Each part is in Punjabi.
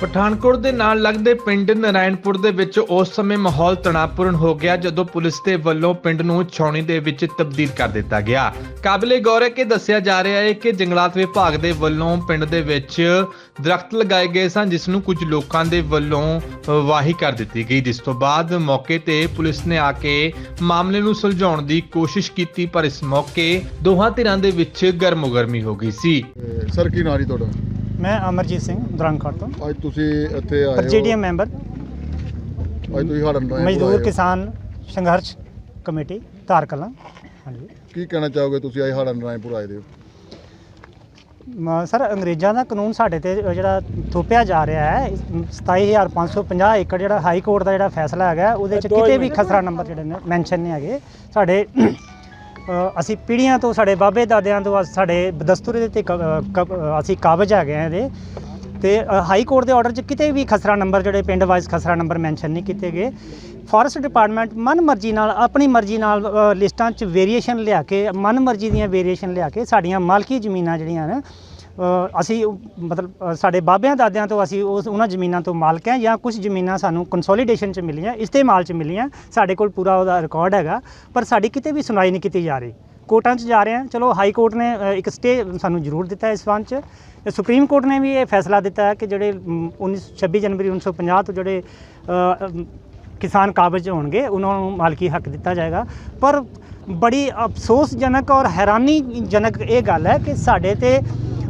ਪਠਾਨਕੋਟ ਦੇ ਨਾਲ ਲੱਗਦੇ ਪਿੰਡ ਨਾਰਾਇਣਪੁਰ ਦੇ ਵਿੱਚ ਉਸ ਸਮੇਂ ਮਾਹੌਲ ਤਣਾਅਪੂਰਨ ਹੋ ਗਿਆ ਜਦੋਂ ਪੁਲਿਸ ਦੇ ਵੱਲੋਂ ਪਿੰਡ ਨੂੰ ਛਾਉਣੀ ਦੇ ਵਿੱਚ ਤਬਦੀਲ ਕਰ ਦਿੱਤਾ ਗਿਆ। ਕਾਬਲੇ ਗੌਰ ਹੈ ਕਿ ਦੱਸਿਆ ਜਾ ਰਿਹਾ ਹੈ ਕਿ ਜੰਗਲਾਤ ਵਿਭਾਗ ਦੇ ਵੱਲੋਂ ਪਿੰਡ ਦੇ ਵਿੱਚ ਦਰਖਤ ਲਗਾਏ ਗਏ ਸਨ, ਜਿਸ ਨੂੰ ਕੁਝ ਲੋਕਾਂ ਦੇ ਵੱਲੋਂ ਵਾਹੀ ਕਰ ਦਿੱਤੀ ਗਈ। ਜਿਸ ਤੋਂ ਬਾਅਦ ਮੌਕੇ ਤੇ ਪੁਲਿਸ ਨੇ ਆ ਕੇ ਮਾਮਲੇ ਨੂੰ ਸੁਲਝਾਉਣ ਦੀ ਕੋਸ਼ਿਸ਼ ਕੀਤੀ, ਪਰ ਇਸ ਮੌਕੇ ਦੋਹਾਂ ਧਿਰਾਂ ਦੇ ਵਿੱਚ ਗਰਮੋ-ਗਰਮੀ ਹੋ ਗਈ ਸੀ। ਸਰ, ਕੀ ਨਾਂ ਤੁਹਾਡਾ? ਮੈਂ ਅਮਰਜੀਤ ਸਿੰਘ ਦਰੰਗਖਾਟ ਤੋਂ। ਅੱਜ ਤੁਸੀਂ ਇੱਥੇ ਆਏ ਹੋ। GDM member. ਅੱਜ ਤੁਸੀਂ ਹੜਨ ਰਾਏ ਮਜ਼ਦੂਰ ਕਿਸਾਨ ਸੰਘਰਸ਼ ਕਮੇਟੀ ਧਾਰਕਲਾਂ ਹਾਂਜੀ। ਕੀ ਕਹਿਣਾ ਚਾਹੋਗੇ ਤੁਸੀਂ ਅੱਜ ਹੜਨ ਰਾਏਪੁਰ ਆਏ ਦੇ ਹੋ? ਸਰ ਅੰਗਰੇਜ਼ਾਂ ਦਾ ਕਾਨੂੰਨ ਸਾਡੇ ਤੇ ਜਿਹੜਾ ਥੋਪਿਆ ਜਾ ਰਿਹਾ ਹੈ ਇਸ 27550 ਏਕੜ ਜਿਹੜਾ ਹਾਈ ਕੋਰਟ ਦਾ ਜਿਹੜਾ ਫੈਸਲਾ ਹੈਗਾ ਉਹਦੇ ਚ ਕਿਤੇ ਵੀ ਖਸਰਾ ਨੰਬਰ ਜਿਹੜੇ ਨੇ ਮੈਂਸ਼ਨ ਨਹੀਂ ਹੈਗੇ। ਸਾਡੇ ਅਸੀਂ ਪੀੜ੍ਹੀਆਂ ਤੋਂ, ਸਾਡੇ ਬਾਬੇ ਦਾਦਿਆਂ ਤੋਂ ਅੱਜ ਸਾਡੇ ਦਸਤੂਰ ਦੇ ਤੇ ਕ- ਕ- ਅਸੀਂ ਕਾਬਜ ਹੈਗੇ ਆ ਇਹਦੇ। ਤੇ ਹਾਈ ਕੋਰਟ ਦੇ ਆਰਡਰ 'ਚ ਕਿਤੇ ਵੀ ਖਸਰਾ ਨੰਬਰ ਜਿਹੜੇ ਪਿੰਡ ਵਾਈਜ਼ ਖਸਰਾ ਨੰਬਰ ਮੈਂਸ਼ਨ ਨਹੀਂ ਕੀਤੇ ਗਏ। ਫੋਰੈਸਟ ਡਿਪਾਰਟਮੈਂਟ ਮਨ ਮਰਜ਼ੀ ਨਾਲ, ਆਪਣੀ ਮਰਜ਼ੀ ਨਾਲ ਲਿਸਟਾਂ 'ਚ ਵੇਰੀਏਸ਼ਨ ਲਿਆ ਕੇ, ਮਨ ਮਰਜ਼ੀ ਦੀਆਂ ਵੇਰੀਏਸ਼ਨ ਲਿਆ ਕੇ ਸਾਡੀਆਂ ਮਾਲਕੀ ਜ਼ਮੀਨਾਂ ਜਿਹੜੀਆਂ ਨੇ ਅਸੀਂ ਮਤਲਬ ਸਾਡੇ ਬਾਬਿਆਂ ਦਾਦਿਆਂ ਤੋਂ ਅਸੀਂ ਉਸ ਉਹਨਾਂ ਜ਼ਮੀਨਾਂ ਤੋਂ ਮਾਲਕ ਹਾਂ ਜਾਂ ਕੁਝ ਜ਼ਮੀਨਾਂ ਸਾਨੂੰ ਕੰਸੋਲੀਡੇਸ਼ਨ 'ਚ ਮਿਲੀਆਂ ਇਸਤੇਮਾਲ 'ਚ ਮਿਲੀਆਂ। ਸਾਡੇ ਕੋਲ ਪੂਰਾ ਉਹਦਾ ਰਿਕਾਰਡ ਹੈਗਾ ਪਰ ਸਾਡੀ ਕਿਤੇ ਵੀ ਸੁਣਾਈ ਨਹੀਂ ਕੀਤੀ ਜਾ ਰਹੀ। ਕੋਰਟਾਂ 'ਚ ਜਾ ਰਹੇ ਹਾਂ। ਚਲੋ ਹਾਈ ਕੋਰਟ ਨੇ ਇੱਕ ਸਟੇ ਸਾਨੂੰ ਜ਼ਰੂਰ ਦਿੱਤਾ ਇਸ ਸੰਬੰਧ 'ਚ। ਤੇ ਸੁਪਰੀਮ ਕੋਰਟ ਨੇ ਵੀ ਇਹ ਫੈਸਲਾ ਦਿੱਤਾ ਕਿ ਜਿਹੜੇ ਮ, 19 26 ਜਨਵਰੀ 1950 ਤੋਂ ਜਿਹੜੇ ਕਿਸਾਨ ਕਾਬਜ ਹੋਣਗੇ ਉਹਨਾਂ ਨੂੰ ਮਾਲਕੀ ਹੱਕ ਦਿੱਤਾ ਜਾਏਗਾ। ਪਰ ਬੜੀ ਅਫਸੋਸਜਨਕ ਔਰ ਹੈਰਾਨੀਜਨਕ ਇਹ ਗੱਲ ਹੈ ਕਿ ਸਾਡੇ ਤੇ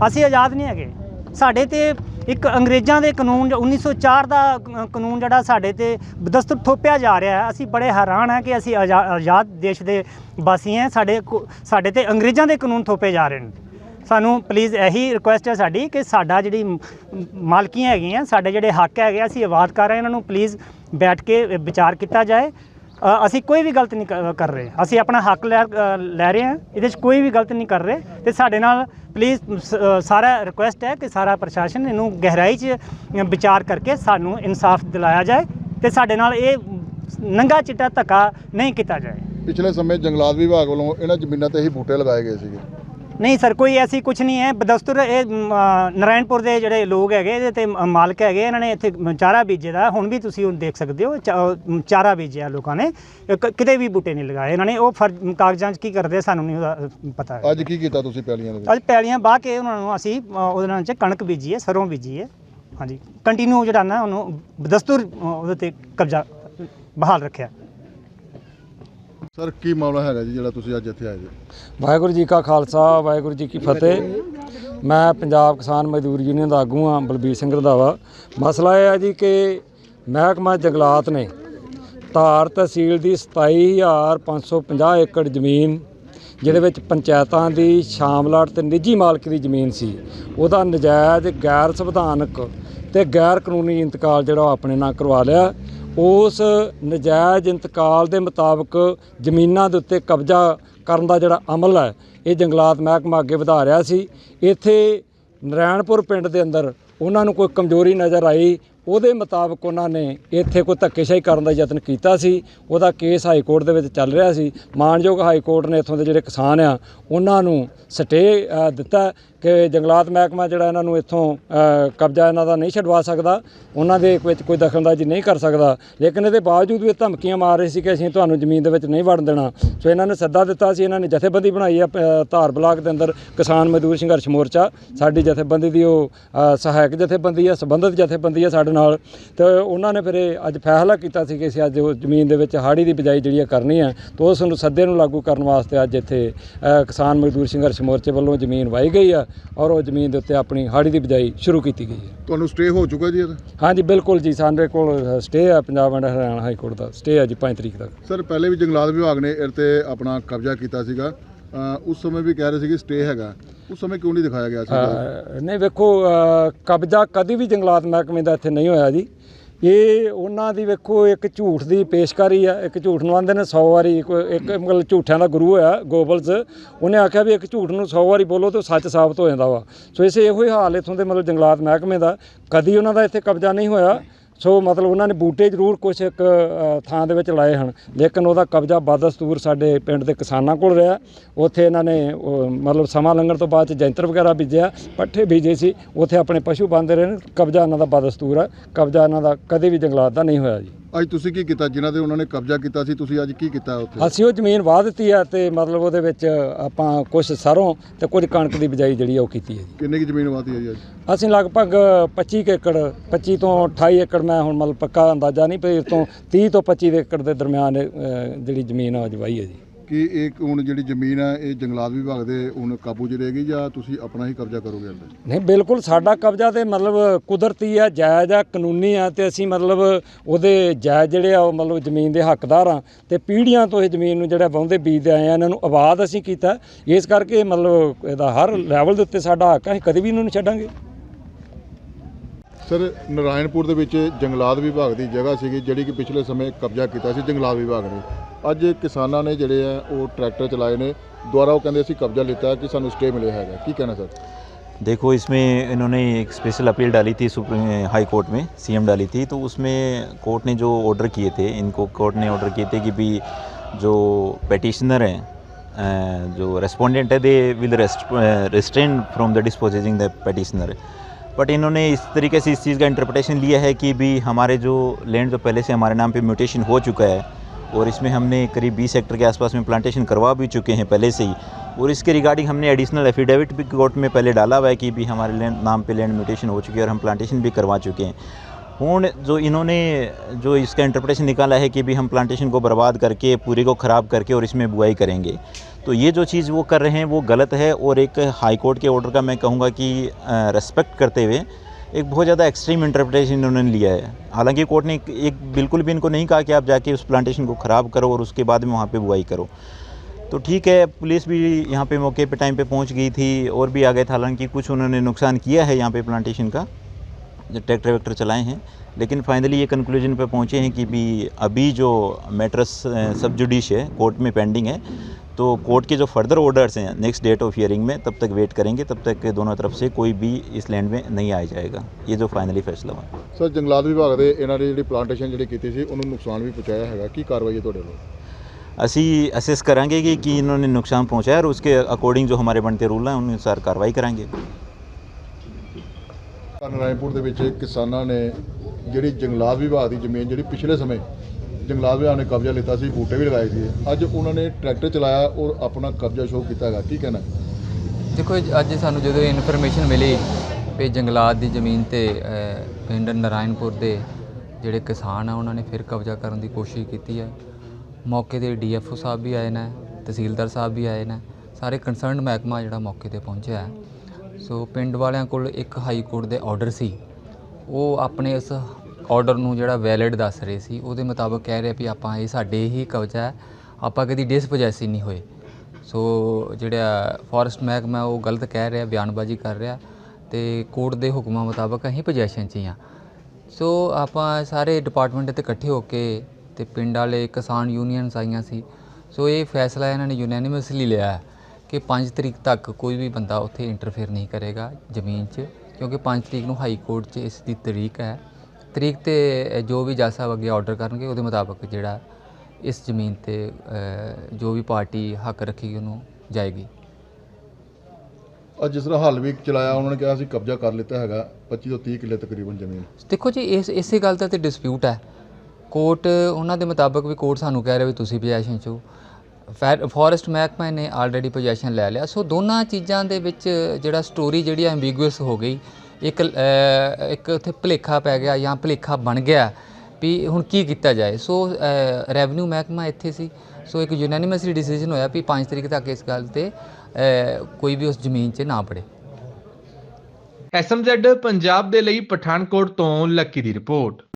ਅਸੀਂ ਆਜ਼ਾਦ ਨਹੀਂ ਹੈਗੇ। ਸਾਡੇ ਤੇ ਇੱਕ ਅੰਗਰੇਜ਼ਾਂ ਦੇ ਕਾਨੂੰਨ ਜੋ 1904 ਦਾ ਕਾਨੂੰਨ ਜਿਹੜਾ ਸਾਡੇ ਤੇ ਦਸਤਰ ਥੋਪਿਆ ਜਾ ਰਿਹਾ ਹੈ ਅਸੀਂ ਬੜੇ ਹੈਰਾਨ ਹਾਂ ਕਿ ਅਸੀਂ ਆਜ਼ਾ- ਆਜ਼ਾਦ ਦੇਸ਼ ਦੇ ਵਾਸੀ ਹਾਂ ਸਾਡੇ ਕੋ- ਸਾਡੇ ਤੇ ਅੰਗਰੇਜ਼ਾਂ ਦੇ ਕਾਨੂੰਨ ਥੋਪੇ ਜਾ ਰਹੇ ਨੇ। ਸਾਨੂੰ ਪਲੀਜ਼ ਇਹੀ ਰਿਕੁਐਸਟ ਹੈ ਸਾਡੀ ਕਿ ਸਾਡਾ ਜਿਹੜੀ ਮ- ਮਾਲਕੀਆਂ ਹੈਗੀਆਂ ਸਾਡੇ ਜਿਹੜੇ ਹੱਕ ਹੈਗੇ ਆ, ਅਸੀਂ ਆਵਾਜ਼ ਕਰ ਰਹੇ ਹਾਂ। ਇਹਨਾਂ ਨੂੰ ਪਲੀਜ਼ ਬੈਠ ਕੇ ਵਿਚਾਰ ਕੀਤਾ ਜਾਏ। ਅਸੀਂ ਕੋਈ ਵੀ ਗਲਤ ਨਹੀਂ ਕ- ਕਰ ਰਹੇ। ਅਸੀਂ ਆਪਣਾ ਹੱਕ ਲੈ ਲੈ ਰਹੇ ਹਾਂ। ਇਹਦੇ 'ਚ ਕੋਈ ਵੀ ਗਲਤ ਨਹੀਂ ਕਰ ਰਹੇ। ਤੇ ਸਾਡੇ ਨਾਲ ਪਲੀਜ਼ ਸਾਰਾ ਰਿਕੁਐਸਟ ਹੈ ਕਿ ਸਾਰਾ ਪ੍ਰਸ਼ਾਸਨ ਇਹਨੂੰ ਗਹਿਰਾਈ 'ਚ ਵਿਚਾਰ ਕਰਕੇ ਸਾਨੂੰ ਇਨਸਾਫ ਦਿਲਾਇਆ ਜਾਏ ਤੇ ਸਾਡੇ ਨਾਲ ਇਹ ਨੰਗਾ ਚਿੱਟਾ ਧੱਕਾ ਨਹੀਂ ਕੀਤਾ ਜਾਏ। ਪਿਛਲੇ ਸਮੇਂ ਜੰਗਲਾਤ ਵਿਭਾਗ ਵੱਲੋਂ ਇਹਨਾਂ ਜ਼ਮੀਨਾਂ ਤੇ ਹੀ ਬੂਟੇ ਲਗਾਏ ਗਏ ਸੀਗੇ। ਨਹੀਂ ਸਰ ਕੋਈ ਐਸੀ ਕੁਝ ਨਹੀਂ ਹੈ। ਬਦਸਤੂਰ ਇਹ ਮ, ਅ, ਨਾਰਾਇਣਪੁਰ ਦੇ ਜਿਹੜੇ ਲੋਕ ਹੈਗੇ ਇਹਦੇ ਤੇ ਮ- ਮਾਲਕ ਹੈਗੇ ਇਹਨਾਂ ਨੇ ਇੱਥੇ ਮ- ਚਾਰਾ ਬੀਜੇ ਦਾ। ਹੁਣ ਵੀ ਤੁਸੀਂ ਉਹ ਦੇਖ ਸਕਦੇ ਹੋ ਚਾ- ਅ, ਚਾਰਾ ਬੀਜਿਆ ਲੋਕਾਂ ਨੇ। ਕਿਤੇ ਵੀ ਬੂਟੇ ਨਹੀਂ ਲਗਾਏ ਇਹਨਾਂ ਨੇ। ਉਹ ਫਰਜ਼ ਕਾਗਜ਼ਾਂ 'ਚ ਕੀ ਕਰਦੇ ਸਾਨੂੰ ਨਹੀਂ ਉਹਦਾ ਅ, ਪਤਾ ਅੱਜ ਕੀ ਕੀਤਾ ਤੁਸੀਂ ਪੈਲੀਆਂ ਦੇ ਵਿੱਚ? ਅੱਜ ਪੈਲੀਆਂ ਬਾਹ ਕੇ ਉਹਨਾਂ ਨੂੰ ਅਸੀਂ ਅ, ਉਹਦੇ ਨਾਲ ਚ ਕਣਕ ਬੀਜੀ ਹੈ ਸਰੋਂ ਬੀਜੀ ਹੈ। ਹਾਂਜੀ। ਕੰਟੀਨਿਊ ਜਿਹੜਾ ਨਾ ਉਹਨੂੰ ਬਦਸਤੂਰ ਅ, ਉਹਦੇ ਤੇ ਕਬਜ਼ਾ ਬਹਾਲ ਰੱਖਿਆ। ਸਰ, ਕੀ ਮਾਮਲਾ ਹੈਗਾ ਜੀ ਜਿਹੜਾ ਤੁਸੀਂ ਅੱਜ ਇੱਥੇ ਆਏ ਜੀ? ਵਾਹਿਗੁਰੂ ਜੀ ਕਾ ਖਾਲਸਾ, ਵਾਹਿਗੁਰੂ ਜੀ ਕੀ ਫਤਿਹ। ਮੈਂ ਪੰਜਾਬ ਕਿਸਾਨ ਮਜ਼ਦੂਰ ਯੂਨੀਅਨ ਦਾ ਆਗੂ ਹਾਂ, ਬਲਬੀਰ ਸਿੰਘ ਰੰਧਾਵਾ। ਮਸਲਾ ਇਹ ਹੈ ਜੀ ਕਿ ਮਹਿਕਮਾ ਜੰਗਲਾਤ ਨੇ ਧਾਰ ਤਹਿਸੀਲ ਦੀ 27550 ਏਕੜ ਜ਼ਮੀਨ, ਜਿਹਦੇ ਵਿੱਚ ਪੰਚਾਇਤਾਂ ਦੀ ਸ਼ਾਮਲਾਟ ਤੇ ਨਿੱਜੀ ਮਾਲਕੀ ਦੀ ਜ਼ਮੀਨ ਸੀ, ਉਹਦਾ ਨਜਾਇਜ਼ ਗੈਰ ਸੰਵਿਧਾਨਕ ਤੇ ਗੈਰ ਕਾਨੂੰਨੀ ਇੰਤਕਾਲ ਜਿਹੜਾ ਉਹ ਆਪਣੇ ਨਾਂ ਕਰਵਾ ਲਿਆ। ਉਸ ਨਜਾਇਜ਼ ਇੰਤਕਾਲ ਦੇ ਮੁਤਾਬਕ ਜ਼ਮੀਨਾਂ ਦੇ ਉੱਤੇ ਕਬਜ਼ਾ ਕਰਨ ਦਾ ਜਿਹੜਾ ਅਮਲ ਹੈ, ਇਹ ਜੰਗਲਾਤ ਮਹਿਕਮਾ ਅੱਗੇ ਵਧਾ ਰਿਹਾ ਸੀ। ਇੱਥੇ ਨਰੈਣਪੁਰ ਪਿੰਡ ਦੇ ਅੰਦਰ ਉਹਨਾਂ ਨੂੰ ਕੋਈ ਕਮਜ਼ੋਰੀ ਨਜ਼ਰ ਆਈ ਉਹਦੇ ਮੁਤਾਬਕ ਉਹਨਾਂ ਨੇ ਇੱਥੇ ਕੋਈ ਧੱਕੇਸ਼ਾਹੀ ਕਰਨ ਦਾ ਯਤਨ ਕੀਤਾ ਸੀ। ਉਹਦਾ ਕੇਸ ਹਾਈ ਕੋਰਟ ਦੇ ਵਿੱਚ ਚੱਲ ਰਿਹਾ ਸੀ। ਮਾਨਯੋਗ ਹਾਈ ਕੋਰਟ ਨੇ ਇੱਥੋਂ ਦੇ ਜਿਹੜੇ ਕਿਸਾਨ ਆ ਉਹਨਾਂ ਨੂੰ ਸਟੇ ਦਿੱਤਾ ਕਿ ਜੰਗਲਾਤ ਮਹਿਕਮਾ ਜਿਹੜਾ ਇਹਨਾਂ ਨੂੰ ਇੱਥੋਂ ਕਬਜ਼ਾ ਇਹਨਾਂ ਦਾ ਨਹੀਂ ਛਡਵਾ ਸਕਦਾ। ਉਹਨਾਂ ਦੇ ਵਿੱਚ ਕੋਈ ਦਖਲਅੰਦਾਜ਼ੀ ਨਹੀਂ ਕਰ ਸਕਦਾ। ਲੇਕਿਨ ਇਹਦੇ ਬਾਵਜੂਦ ਵੀ ਇਹ ਧਮਕੀਆਂ ਮਾਰ ਰਹੇ ਸੀ ਕਿ ਅਸੀਂ ਤੁਹਾਨੂੰ ਜ਼ਮੀਨ ਦੇ ਵਿੱਚ ਨਹੀਂ ਵੜਨ ਦੇਣਾ। ਸੋ ਇਹਨਾਂ ਨੇ ਸੱਦਾ ਦਿੱਤਾ ਸੀ। ਇਹਨਾਂ ਨੇ ਜਥੇਬੰਦੀ ਬਣਾਈ ਆ ਅ, ਧਾਰ ਬਲਾਕ ਦੇ ਅੰਦਰ ਕਿਸਾਨ ਮਜ਼ਦੂਰ ਸੰਘਰਸ਼ ਮੋਰਚਾ। ਸਾਡੀ ਜਥੇਬੰਦੀ ਦੀ ਉਹ ਸਹਾਇਕ ਜਥੇਬੰਦੀ ਆ ਸੰਬੰਧਿਤ ਜਥੇਬੰਦੀ ਆ ਸਾਡੇ ਨਾਲ ਤੇ ਉਹਨਾਂ ਨੇ ਫਿਰ ਅੱਜ ਫੈਸਲਾ ਕੀਤਾ ਸੀ ਕਿ ਅਸੀਂ ਅੱਜ ਉਹ ਜ਼ਮੀਨ ਦੇ ਵਿੱਚ ਹਾੜੀ ਦੀ ਬਿਜਾਈ ਜਿਹੜੀ ਆ ਕਰਨੀ ਆ ਤੇ ਉਸ ਨੂੰ ਸੱਦੇ ਨੂੰ ਲਾਗੂ ਕਰਨ ਵਾਸਤੇ ਅੱਜ ਇੱਥੇ ਕਿਸਾਨ ਮਜ਼ਦੂਰ ਸੰਘਰਸ਼ ਮੋਰਚੇ ਵੱਲੋਂ ਜ਼ਮੀਨ ਵਾਈ ਗਈ ਆ ਔਰ ਉਹ ਜ਼ਮੀਨ ਦੇ ਉੱਤੇ ਆਪਣੀ ਹਾੜੀ ਦੀ ਬਿਜਾਈ ਸ਼ੁਰੂ ਕੀਤੀ ਗਈ ਹੈ ਤੁਹਾਨੂੰ ਸਟੇ ਹੋ ਚੁੱਕਾ ਜੀ ਇਹਦਾ? ਹਾਂਜੀ ਬਿਲਕੁਲ ਜੀ ਸਾਡੇ ਕੋਲ ਸਟੇ ਆ Punjab and Haryana high court the stay ਆ ਜੀ 5 ਤਰੀਕ ਤੱਕ। ਸਰ ਪਹਿਲੇ ਵੀ ਜੰਗਲਾਤ ਵਿਭਾਗ ਨੇ ਇਹ ਤੇ ਆਪਣਾ ਕਬਜ਼ਾ ਕੀਤਾ ਸੀਗਾ। ਉਸ ਸਮੇਂ ਵੀ ਕਹਿ ਰਹੇ ਸੀ ਕਿ ਸਟੇ ਹੈਗਾ। ਉਸ ਸਮੇਂ ਕਿਉਂ ਨਹੀਂ ਦਿਖਾਇਆ ਗਿਆ ਸੀ? ਅਹ ਨਹੀਂ ਵੇਖੋ, ਅਹ ਕਬਜ਼ਾ ਕਦੀ ਵੀ ਜੰਗਲਾਤ ਮਹਿਕਮੇ ਦਾ ਇੱਥੇ ਨਹੀਂ ਹੋਇਆ ਜੀ। ਇਹ ਉਹਨਾਂ ਦੀ ਵੇਖੋ, ਇੱਕ ਝੂਠ ਦੀ ਪੇਸ਼ਕਾਰੀ ਆ, ਇੱਕ ਝੂਠ ਨੂੰ ਆਂਦੇ ਨੇ 100 ਵਾਰੀ ਕੋਈ ਇੱਕ ਮਤਲਬ ਝੂਠਿਆਂ ਦਾ ਗੁਰੂ ਹੋਇਆ ਗੋਬਲਸ ਉਹਨੇ ਆਖਿਆ ਵੀ ਇੱਕ ਝੂਠ ਨੂੰ 100 ਵਾਰੀ ਬੋਲੋ ਤੇ ਉਹ ਸੱਚ ਸਾਬਤ ਹੋ ਜਾਂਦਾ ਵਾ। ਸੋ ਇਸੇ ਇਹੋ ਹੀ ਹਾਲ ਇਥੋਂ ਦੇ ਮਤਲਬ ਜੰਗਲਾਤ ਮਹਿਕਮੇ ਦਾ। ਕਦੀ ਉਹਨਾਂ ਦਾ ਇੱਥੇ ਕਬਜ਼ਾ ਨਹੀਂ ਹੋਇਆ। ਸੋ ਮਤਲਬ ਉਹਨਾਂ ਨੇ ਬੂਟੇ ਜ਼ਰੂਰ ਕੁਝ ਇੱਕ ਥਾਂ ਦੇ ਵਿੱਚ ਲਾਏ ਹਨ। ਲੇਕਿਨ ਉਹਦਾ ਕਬਜ਼ਾ ਬਦਸਤੂਰ ਸਾਡੇ ਪਿੰਡ ਦੇ ਕਿਸਾਨਾਂ ਕੋਲ ਰਿਹਾ। ਉੱਥੇ ਇਹਨਾਂ ਨੇ ਮਤਲਬ ਸਮਾਂ ਲੰਘਣ ਤੋਂ ਬਾਅਦ ਚ ਜੈਂਤਰ ਵਗੈਰਾ ਬੀਜਿਆ, ਪੱਠੇ ਬੀਜੇ ਸੀ। ਉੱਥੇ ਆਪਣੇ ਪਸ਼ੂ ਬੰਦ ਰਹੇ ਨੇ। ਕਬਜ਼ਾ ਇਹਨਾਂ ਦਾ ਬਦਸਤੂਰ ਹੈ ਕਬਜ਼ਾ ਇਹਨਾਂ ਦਾ ਕਦੇ ਵੀ ਜੰਗਲਾਤ ਦਾ ਨਹੀਂ ਹੋਇਆ ਜੀ। ਅੱਜ ਤੁਸੀਂ ਕੀ ਕੀਤਾ? ਜਿਨ੍ਹਾਂ ਦੇ ਉਹਨਾਂ ਨੇ ਕਬਜ਼ਾ ਕੀਤਾ ਸੀ ਤੁਸੀਂ ਅੱਜ ਕੀ ਕੀਤਾ ਉੱਥੇ? ਅਸੀਂ ਉਹ ਜ਼ਮੀਨ ਵਾਹ ਦਿੱਤੀ ਆ ਤੇ ਮਤਲਬ ਉਹਦੇ ਵਿੱਚ ਆਪਾਂ ਕੁਝ ਸਰੋਂ ਤੇ ਕੁਝ ਕਣਕ ਦੀ ਬਿਜਾਈ ਜਿਹੜੀ ਆ ਉਹ ਕੀਤੀ ਹੈ ਜੀ। ਕਿੰਨੀ ਕੀ ਜ਼ਮੀਨ ਵਾਤੀ ਹੈ ਜੀ ਅੱਜ? ਅਸੀਂ ਲਗਭਗ 25 ਕੁ ਏਕੜ 25 ਤੋਂ 28 ਏਕੜ ਮੈਂ ਹੁਣ ਮਤਲਬ ਪੱਕਾ ਅੰਦਾਜ਼ਾ ਨਹੀਂ ਪਰ ਇਸ ਤੋਂ 30 ਤੋਂ 25 ਦੇ ਏਕੜ ਦੇ ਦਰਮਿਆਨ ਇਹ, ਅ, ਜਿਹੜੀ ਜ਼ਮੀਨ ਆ ਜਵਾਈ ਹੈ ਜੀ। ਕਿ ਇਹ ਹੁਣ ਜਿਹੜੀ ਜ਼ਮੀਨ ਹੈ ਇਹ ਜੰਗਲਾਤ ਵਿਭਾਗ ਦੇ ਹੁਣ ਕਾਬੂ 'ਚ ਰਹੇਗੀ ਜਾਂ ਤੁਸੀਂ ਆਪਣਾ ਹੀ ਕਬਜ਼ਾ ਕਰੋਗੇ ਅੰਦਰ? ਨਹੀਂ, ਬਿਲਕੁਲ ਸਾਡਾ ਕਬਜ਼ਾ ਤੇ ਮਤਲਬ ਕੁਦਰਤੀ ਆ, ਜਾਇਜ਼ ਆ, ਕਾਨੂੰਨੀ ਆ ਤੇ ਅਸੀਂ ਮਤਲਬ ਉਹਦੇ ਜਾਇਜ਼ ਜਿਹੜੇ ਆ, ਉਹ ਮਤਲਬ ਜ਼ਮੀਨ ਦੇ ਹੱਕਦਾਰ ਆ ਤੇ ਪੀੜ੍ਹੀਆਂ ਤੋਂ ਇਹ ਜ਼ਮੀਨ ਨੂੰ ਜਿਹੜਾ ਵਾਹੁੰਦੇ ਬੀਜਦੇ ਆਏ ਆ, ਇਹਨਾਂ ਨੂੰ ਆਬਾਦ ਅਸੀਂ ਕੀਤਾ। ਇਸ ਕਰਕੇ ਮਤਲਬ ਇਹਦਾ ਹਰ ਲੈਵਲ ਦੇ ਉੱਤੇ ਸਾਡਾ ਹੱਕ ਆ, ਅਸੀਂ ਕਦੇ ਵੀ ਇਹਨੂੰ ਨਹੀਂ ਛੱਡਾਂਗੇ। ਸਰ ਨਰਾਇਣਪੁਰ ਦੇ ਵਿੱਚ ਜੰਗਲਾਤ ਵਿਭਾਗ ਦੀ ਜਗ੍ਹਾ ਸੀਗੀ ਜਿਹੜੀ ਕਿ ਪਿਛਲੇ ਸਮੇਂ ਕਬਜ਼ਾ ਕੀਤਾ ਸੀ ਜੰਗਲਾਤ ਵਿਭਾਗ ਨੇ ਅੱਜ ਕਿਸਾਨਾਂ ਨੇ ਜਿਹੜੇ ਆ ਉਹ ਟਰੈਕਟਰ ਚਲਾਏ ਨੇ ਦੁਆਰਾ ਉਹ ਕਹਿੰਦੇ ਅਸੀਂ ਕਬਜ਼ਾ ਲਿੱਤਾ ਕਿ ਸਾਨੂੰ ਸਟੇ ਮਿਲਿਆ ਹੈਗਾ ਕੀ ਕਹਿਣਾ ਸਰ देखो इसमें इन्होंने एक स्पेशल अपील डाली थी सुप्रीम हाई कोर्ट में सीएम डाली थी तो उसमें कोर्ट ने जो ऑर्डर किए थे इनको कोर्ट ने ऑर्डर किए थे कि भी जो पेटिशनर हैं अ, जो रेस्पोंडेंट है they will restrain from the disposing the petitioner but इन्होंने इस तरीके से इस चीज़ का इंटरप्रटेशन लिया है कि भी हमारे जो लैंड जो पहले से हमारे नाम पे म्यूटेशन हो चुका है, और इसमें हमने करीब 20 हेक्टर के आसपास में प्लांटेशन करवा भी चुके हैं पहले से ही। और इसके रिगार्डिंग हमने एडिशनल एफिडेविट भी कोर्ट में पहले डाला हुआ है कि भी हमारे लैंड नाम पे लैंड म्यूटेशन हो चुकी है और हम प्लांटेशन भी करवा चुके हैं। हूँ जो इन्होंने जो इसका इंटरप्रिटेशन निकाला है कि भी हम प्लांटेशन को बर्बाद करके पूरे को ख़राब करके और इसमें बुआई करेंगे। तो ये जो चीज़ वो कर रहे हैं वो गलत है और एक हाई कोर्ट के ऑर्डर का मैं कहूँगा कि रेस्पेक्ट करते हुए एक बहुत ज़्यादा एक्सट्रीम इंटरप्रिटेशन इन्होंने लिया है। हालाँकि कोर्ट ने एक, बिल्कुल भी इनको नहीं कहा कि आप जाके उस प्लांटेशन को ख़राब करो और उसके बाद में वहाँ पर बुआई करो। तो ठीक है पुलिस भी यहाँ पे मौके पे टाइम पे पहुँच गई थी और भी आ गए थे। हालाँकि कुछ उन्होंने नुकसान किया है यहाँ पे प्लांटेशन का। ट्रैक्टर वैक्टर चलाए हैं लेकिन फाइनली ये कंक्लूजन पे पहुँचे हैं कि भी अभी जो मैटर्स सब जुडिश है कोर्ट में पेंडिंग है तो कोर्ट के जो फर्दर ऑर्डर्स हैं नेक्स्ट डेट ऑफ हियरिंग में तब तक वेट करेंगे तब तक दोनों तरफ से कोई भी इस लैंड में नहीं आ जाएगा ये जो फाइनली फैसला हुआ ਸਰ ਜੰਗਲਾਤ ਵਿਭਾਗ ਦੇ ਇਹਨਾਂ ਦੀ ਜਿਹੜੀ ਪਲਾਂਟੇਸ਼ਨ ਜਿਹੜੀ ਕੀਤੀ ਸੀ ਉਹਨੂੰ ਨੁਕਸਾਨ ਵੀ ਪਹੁੰਚਾਇਆ ਹੈਗਾ ਕੀ ਕਾਰਵਾਈ ਹੈ ਤੁਹਾਡੇ ਵੱਲੋਂ ਅਸੀਂ ਅਸੈਸ ਕਰਾਂਗੇ ਕਿ ਕੀ ਇਹਨਾਂ ਨੇ ਨੁਕਸਾਨ ਪਹੁੰਚਾਇਆ और उसके अकॉर्डिंग जो हमारे बनते रूल हैं उन अनुसार कार्रवाई कराएंगे ਨਾਰਾਇਣਪੁਰ ਦੇ ਵਿੱਚ ਕਿਸਾਨਾਂ ਨੇ ਜਿਹੜੀ ਜੰਗਲਾਤ ਵਿਭਾਗ ਦੀ ਜ਼ਮੀਨ ਜਿਹੜੀ ਪਿਛਲੇ ਸਮੇਂ ਜੰਗਲਾਤ ਵਿਭਾਗ ਨੇ ਕਬਜ਼ਾ ਲਿੱਤਾ ਸੀ, ਬੂਟੇ ਵੀ ਲਗਾਏ ਸੀ ਅੱਜ ਉਹਨਾਂ ਨੇ ਟਰੈਕਟਰ ਚਲਾਇਆ ਔਰ ਆਪਣਾ ਕਬਜ਼ਾ ਸ਼ੋਅ ਕੀਤਾ ਹੈਗਾ। ਕੀ ਕਹਿਣਾ? ਦੇਖੋ ਅੱਜ ਸਾਨੂੰ ਜਦੋਂ ਇਨਫੋਰਮੇਸ਼ਨ ਮਿਲੀ ਵੀ ਜੰਗਲਾਤ ਦੀ ਜ਼ਮੀਨ ਤੇ ਪਿੰਡ ਨਾਰਾਇਣਪੁਰ ਦੇ ਜਿਹੜੇ ਕਿਸਾਨ ਆ, ਉਹਨਾਂ ਨੇ ਫਿਰ ਕਬਜ਼ਾ ਕਰਨ ਦੀ ਕੋਸ਼ਿਸ਼ ਕੀਤੀ ਹੈ। ਮੌਕੇ ਤੇ ਡੀਐਫਓ ਸਾਹਿਬ ਵੀ ਆਏ ਨੇ, ਤਹਿਸੀਲਦਾਰ ਸਾਹਿਬ ਵੀ ਆਏ ਨੇ। ਸਾਰੇ ਕੰਸਰਨਡ ਮਹਿਕਮਾ ਜਿਹੜਾ ਮੌਕੇ ਤੇ ਪਹੁੰਚਿਆ ਹੈ। ਸੋ ਪਿੰਡ ਵਾਲਿਆਂ ਕੋਲ ਇੱਕ ਹਾਈ ਕੋਰਟ ਦੇ ਆਰਡਰ ਸੀ। ਉਹ ਆਪਣੇ ਇਸ ਆਰਡਰ ਨੂੰ ਜਿਹੜਾ ਵੈਲਿਡ ਦੱਸ ਰਹੇ ਸੀ, ਉਹਦੇ ਮੁਤਾਬਕ ਕਹਿ ਰਹੇ ਵੀ ਆਪਾਂ ਇਹ ਸਾਡੇ ਹੀ ਕਬਜ਼ਾ ਹੈ, ਆਪਾਂ ਕਦੀ ਡਿਸਪੋਜੈਸੀ ਨਹੀਂ ਹੋਏ। ਸੋ ਜਿਹੜਾ ਫੋਰੈਸਟ ਮਹਿਕਮਾ ਉਹ ਗਲਤ ਕਹਿ ਰਿਹਾ, ਬਿਆਨਬਾਜ਼ੀ ਕਰ ਰਿਹਾ ਤੇ ਕੋਰਟ ਦੇ ਹੁਕਮਾਂ ਮੁਤਾਬਕ ਅਸੀਂ ਪੋਜੈਸ਼ਨ 'ਚ ਹਾਂ ਸੋ ਆਪਾਂ ਸਾਰੇ ਡਿਪਾਰਟਮੈਂਟ ਤੇ ਇਕੱਠੇ ਹੋ ਕੇ ਤੇ ਪਿੰਡ ਵਾਲੇ ਕਿਸਾਨ ਯੂਨੀਅਨਸ ਆਈਆਂ ਸੀ। ਸੋ ਇਹ ਫੈਸਲਾ ਇਹਨਾਂ ਨੇ ਯੂਨੈਨਿਮਸਲੀ ਲਿਆ ਕਿ 5 ਤਰੀਕ ਤੱਕ ਕੋਈ ਵੀ ਬੰਦਾ ਉੱਥੇ ਇੰਟਰਫੇਅਰ ਨਹੀਂ ਕਰੇਗਾ ਜ਼ਮੀਨ 'ਚ ਕਿਉਂਕਿ 5 ਤਰੀਕ ਨੂੰ ਹਾਈ ਕੋਰਟ 'ਚ ਇਸ ਦੀ ਤਰੀਕ ਹੈ। ਤਰੀਕ ਤੇ ਜੋ ਵੀ ਜੱਜ ਸਾਹਿਬ ਅੱਗੇ ਆਰਡਰ ਕਰਨਗੇ ਉਹਦੇ ਮੁਤਾਬਕ ਜਿਹੜਾ ਇਸ ਜ਼ਮੀਨ ਤੇ ਜੋ ਵੀ ਪਾਰਟੀ ਹੱਕ ਰੱਖੇਗੀ ਉਹਨੂੰ ਜਾਏਗੀ। ਅੱਜ ਜਿਸ ਤਰ੍ਹਾਂ ਹੱਲ ਵੀ ਚਲਾਇਆ ਉਹਨਾਂ ਨੇ ਕਿਹਾ ਅਸੀਂ ਕਬਜ਼ਾ ਕਰ ਲਿੱਤਾ ਹੈਗਾ 25 ਤੋਂ 30 ਕਿੱਲੇ ਤਕਰੀਬਨ ਜ਼ਮੀਨ। ਦੇਖੋ ਜੀ ਇਸ ਇਸੇ ਗੱਲ ਦਾ ਤੇ ਡਿਸਪਿਊਟ ਹੈ। ਕੋਰਟ ਉਹਨਾਂ ਦੇ ਮੁਤਾਬਕ ਵੀ ਕੋਰਟ ਸਾਨੂੰ ਕਹਿ ਰਿਹਾ ਵੀ ਤੁਸੀਂ ਪੋਜੈਸ਼ਨ 'ਚ ਹੋ। ਫੋਰੈਸਟ ਮਹਿਕਮੇ ਨੇ ਆਲਰੇਡੀ ਪੋਜੈਸ਼ਨ ਲੈ ਲਿਆ। ਸੋ ਦੋਨਾਂ ਚੀਜ਼ਾਂ ਦੇ ਵਿੱਚ ਜਿਹੜਾ ਸਟੋਰੀ ਜਿਹੜੀ ਐਂਬੀਗੂਅਸ ਹੋ ਗਈ, ਇੱਕ ਇੱਕ ਉੱਥੇ ਭੁਲੇਖਾ ਪੈ ਗਿਆ ਜਾਂ ਭੁਲੇਖਾ ਬਣ ਗਿਆ ਵੀ ਹੁਣ ਕੀ ਕੀਤਾ ਜਾਏ। ਸੋ ਰੈਵਨਿਊ ਮਹਿਕਮਾ ਇੱਥੇ ਸੀ। ਸੋ ਇੱਕ ਯੂਨੈਨਿਮਸਲੀ ਡਿਸੀਜਨ ਹੋਇਆ ਵੀ 5 ਤਰੀਕ ਤੱਕ ਇਸ ਗੱਲ ਤੇ ਕੋਈ ਵੀ ਉਸ ਜ਼ਮੀਨ 'ਚ ਨਾ ਪੜੇ ਐਸਐਮਜ਼ੈਡ ਪੰਜਾਬ ਦੇ ਲਈ ਪਠਾਨਕੋਟ ਤੋਂ ਲੱਕੀ ਦੀ ਰਿਪੋਰਟ।